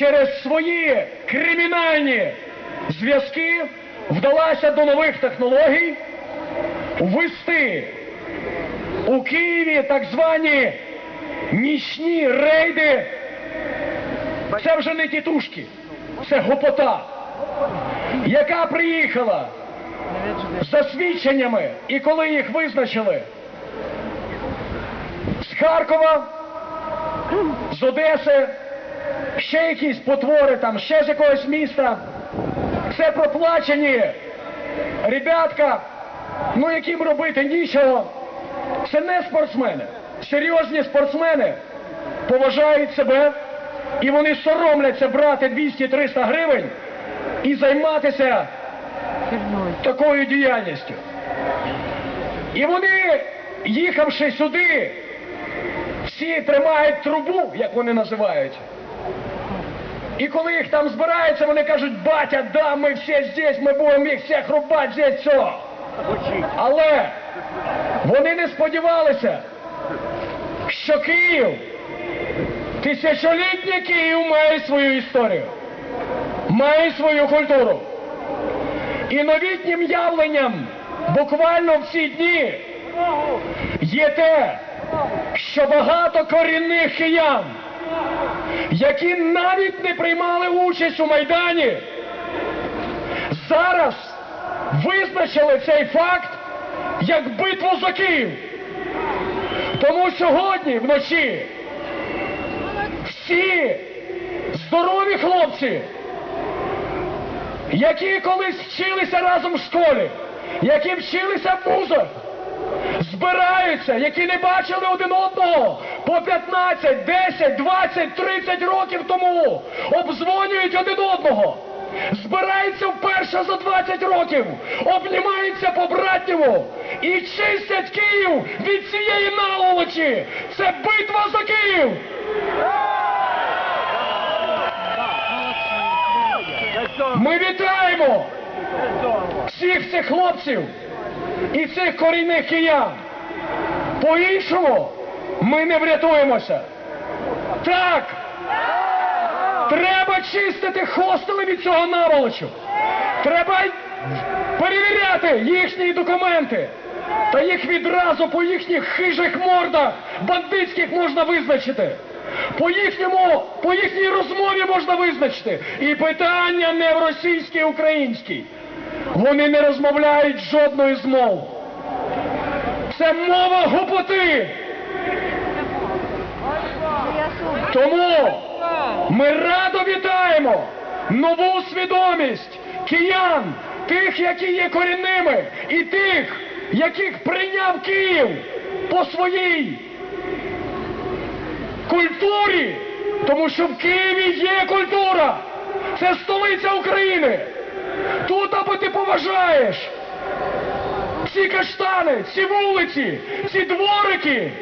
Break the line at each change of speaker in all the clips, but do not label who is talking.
через свої кримінальні зв'язки вдалася до нових технологій ввести у Києві так звані нічні рейди. Це вже не тітушки, це гопота, яка приїхала за свідченнями, і коли їх визначили з Харкова, з Одеси, ще якісь потвори там, ще з якогось міста. Це проплачені ребятка, ну яким робити нічого. Це не спортсмени. Серйозні спортсмени поважають себе і вони соромляться брати 200-300 гривень і займатися такою діяльністю. І вони, їхавши сюди, всі тримають трубу, як вони називають. І коли їх там збираються, вони кажуть, батя, да, ми всі здесь, ми будемо їх всіх рубати, здесь все. Але вони не сподівалися, що Київ, тисячолітній Київ має свою історію, має свою культуру. І новітнім явленням буквально в ці дні є те, що багато корінних киян, які навіть не приймали участь у Майдані, зараз визначили цей факт як битву за Київ. Тому сьогодні вночі всі здорові хлопці, які колись вчилися разом в школі, які вчилися в вузах, збираються, які не бачили один одного по 15, 10, 20, 30 років тому, обдзвонюють один одного. Збираються вперше за 20 років, обнімаються по братнєву і чистять Київ від цієї наволочі. Це битва за Київ. Ми вітаємо всіх цих хлопців і цих корінних киян. По-іншому ми не врятуємося. Так, треба чистити хостели від цього наволочу. Треба перевіряти їхні документи. Та їх відразу по їхніх хижих мордах бандитських можна визначити. По їхньому, по їхній розмові можна визначити. І питання не в російській, українській. Вони не розмовляють жодною з. Це мова гупоти. Тому ми радо вітаємо нову свідомість киян, тих, які є корінними, і тих, яких прийняв Київ по своїй культурі, тому що в Києві є культура. Це столиця України. Тут або ти поважаєш ці каштани, ці вулиці, ці дворики.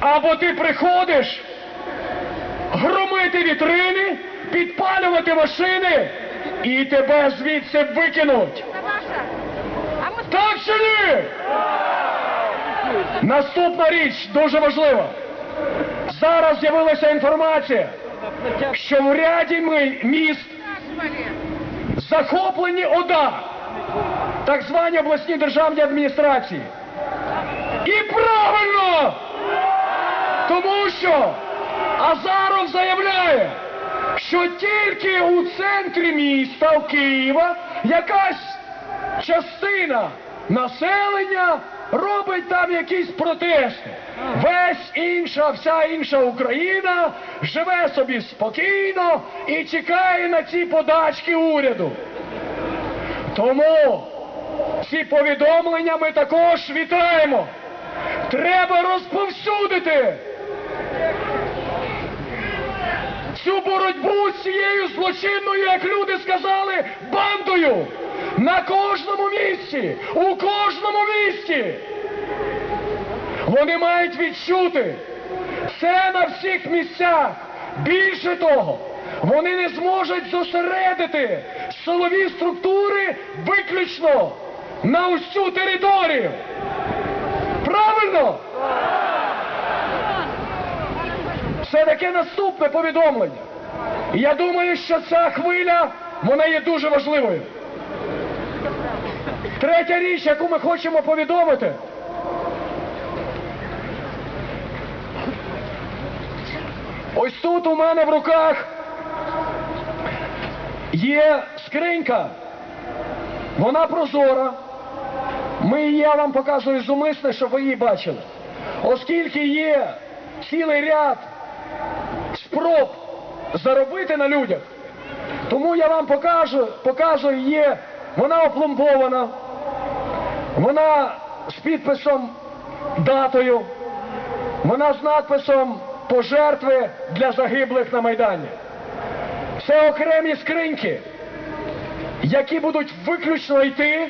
Або ти приходиш громити вітрини, підпалювати машини і тебе звідси викинуть. Так чи ні? Наступна річ дуже важлива. Зараз з'явилася інформація, що в ряді міст захоплені ОДА, так звані обласні державні адміністрації. І правильно! Тому що Азаров заявляє, що тільки у центрі міста в Києва якась частина населення робить там якісь протести. Весь інша, вся інша Україна живе собі спокійно і чекає на ці подачки уряду. Тому ці повідомлення ми також вітаємо. Треба розповсюдити цю боротьбу з цією злочинною, як люди сказали, бандою. На кожному місці, у кожному місці. Вони мають відчути це на всіх місцях. Більше того, вони не зможуть зосередити силові структури виключно на усю територію. Правильно? все таке наступне повідомлення. Я думаю, що ця хвиля, вона є дуже важливою. Третя річ, яку ми хочемо повідомити. Ось тут у мене в руках є скринька. Вона прозора. Ми я вам показую зумисне, щоб ви її бачили. Оскільки є цілий ряд спроб заробити на людях, тому я вам покажу, показую є, вона опломбована, вона з підписом датою, вона з надписом пожертви для загиблих на Майдані. Це окремі скриньки, які будуть виключно йти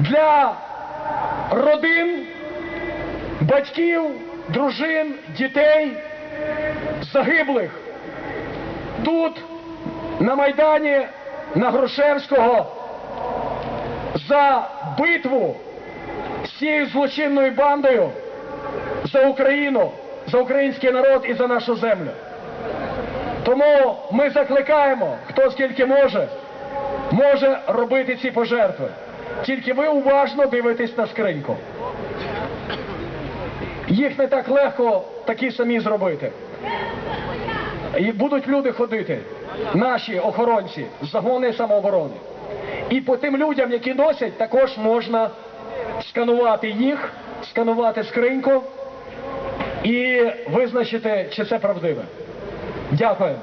для родин, батьків, дружин, дітей, загиблих. Тут, на Майдані, на Грушевського, за битву з цією злочинною бандою за Україну, за український народ і за нашу землю. Тому ми закликаємо, хто скільки може, може робити ці пожертви. Тільки ви уважно дивитесь на скриньку. Їх не так легко такі самі зробити. І будуть люди ходити, наші охоронці, загони самооборони. І по тим людям, які носять, також можна сканувати їх, сканувати скриньку і визначити, чи це правдиве. Дякую.